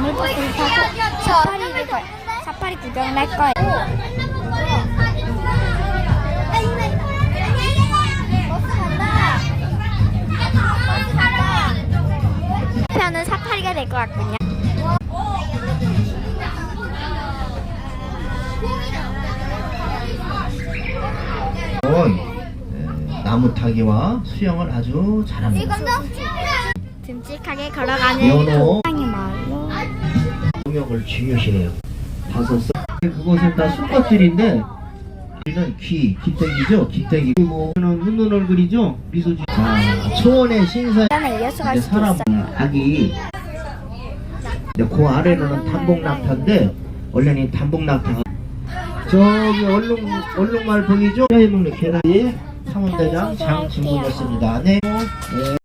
롤러코스터 타고 사파리를 갈 사파리 구경을 할 거예요. 편은 사파리가 될 것 같군요. 온, 에, 나무 타기와 수영을 아주 잘합니다. 듬직하게 걸어가는 연호. 동역을 중요시해요. 다섯 살. 그곳은 다 수컷들인데 우리는 귀, 귀때기죠, 귀때기. 뭐 저는 웃는 얼굴이죠, 미소지. 자, 초원의 신사. 이어서 갈 사람. 아기. 그 아래로는 단복낙타인데 원래는 단복낙타. 저기 얼룩 얼룩말 보이죠? 뼈에 먹는 계란이 상원대장 장진군이었습니다. 네. 네.